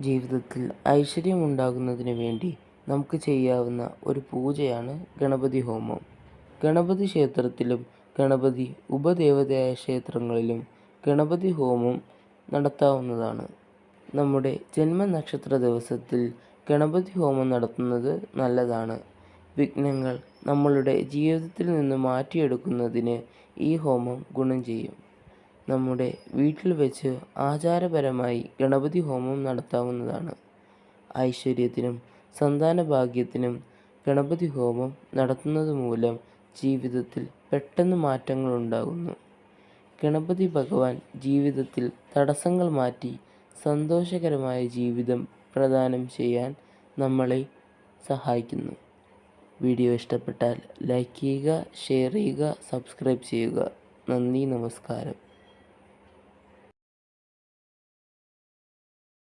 ജീവിതത്തിൽ ഐശ്വര്യമുണ്ടാകുന്നതിന് വേണ്ടി നമുക്ക് ചെയ്യാവുന്ന ഒരു പൂജയാണ് ഗണപതി ഹോമം. ഗണപതി ക്ഷേത്രത്തിലും ഗണപതി ഉപദേവതയായ ക്ഷേത്രങ്ങളിലും ഗണപതി ഹോമം നടത്താവുന്നതാണ്. നമ്മുടെ ജന്മനക്ഷത്ര ദിവസത്തിൽ ഗണപതി ഹോമം നടത്തുന്നത് നല്ലതാണ്. വിഘ്നങ്ങൾ നമ്മളുടെ ജീവിതത്തിൽ നിന്ന് മാറ്റിയെടുക്കുന്നതിന് ഈ ഹോമം ഗുണം ചെയ്യും. നമ്മുടെ വീട്ടിൽ വെച്ച് ആചാരപരമായി ഗണപതി ഹോമം നടത്താവുന്നതാണ്. ഐശ്വര്യത്തിനും സന്താന ഭാഗ്യത്തിനും ഗണപതി ഹോമം നടത്തുന്നത് മൂലം ജീവിതത്തിൽ പെട്ടെന്ന് മാറ്റങ്ങൾ ഉണ്ടാകുന്നു. ഗണപതി ഭഗവാൻ ജീവിതത്തിൽ തടസ്സങ്ങൾ മാറ്റി സന്തോഷകരമായ ജീവിതം പ്രദാനം ചെയ്യാൻ നമ്മളെ സഹായിക്കുന്നു. വീഡിയോ ഇഷ്ടപ്പെട്ടാൽ ലൈക്ക് ചെയ്യുക ഷെയർ ചെയ്യുക സബ്സ്ക്രൈബ് ചെയ്യുക. നന്ദി നമസ്കാരം.